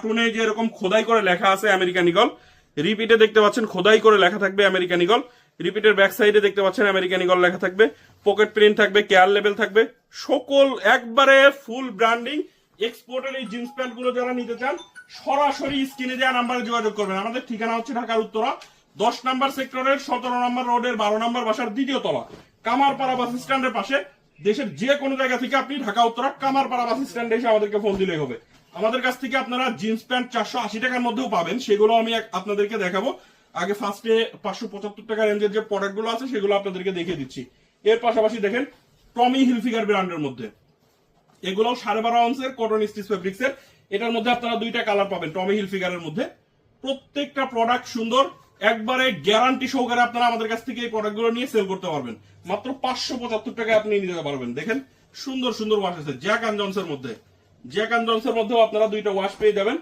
কার্টুনে যে এরকম খোদাই করে লেখা আছে আমেরিকান ইগল রিপিটে দেখতে পাচ্ছেন খোদাই করে লেখা থাকবে আমেরিকান ইগল রিপিটের ব্যাক সাইডে দেখতে পাচ্ছেন আমেরিকান ইগল লেখা থাকবে, পকেট প্রিন্ট থাকবে, কেয়ার লেভেল থাকবে, সকল একবারে ফুল ব্র্যান্ডিং, এক্সপোর্টের এই জিন্স প্যান্টগুলো যারা নিতে চান, সরাসরি স্ক্রিনে দেওয়া নাম্বারে যোগাযোগ করবেন। আমাদের ঠিকানা হচ্ছে ঢাকার উত্তরা, দশ নাম্বার সেক্টরের, সতেরো নম্বর রোডের, বারো নম্বর বাসার দ্বিতীয় তলা, কামারপাড়া বাস স্ট্যান্ডের পাশে, দেশের যে কোনো জায়গা থেকে আপনি ঢাকা, উত্তরা, কামারপাড়া বাস স্ট্যান্ডে এসে আমাদেরকে ফোন দিলেই হবে। আমাদের কাছ থেকে আপনারা জিন্স প্যান্ট চারশো আশি টাকার মধ্যেও পাবেন। সেগুলো আমি আপনাদেরকে দেখাবো। আগে ফার্স্টে পাঁচশো পঁচাত্তর টাকা রেঞ্জের যে প্রোডাক্টগুলো আছে, সেগুলো আপনাদেরকে দেখিয়ে দিচ্ছি। এর পাশাপাশি দেখেন টমি হিলফিগার ব্র্যান্ডের মধ্যে। এগুলো সাড়ে বারো আউন্সের কটন স্টিচ ফেব্রিক্স এর। এটার মধ্যে আপনারা দুইটা কালার পাবেন টমি হিল ফিগারের মধ্যে। প্রত্যেকটা প্রোডাক্ট সুন্দর, একবারে গ্যারান্টি সহকারে আপনারা আমাদের কাছ থেকে এই প্রোডাক্টগুলো নিয়ে সেল করতে পারবেন। মাত্র পাঁচশো পঁচাত্তর টাকায় আপনি নিতে পারবেন। দেখেন, সুন্দর সুন্দর ওয়াশ আছে জ্যাক অ্যান্ড জনসের মধ্যে। জ্যাক অ্যান্ড জনসের মধ্যেও আপনারা দুইটা ওয়াশ পেয়ে যাবেন।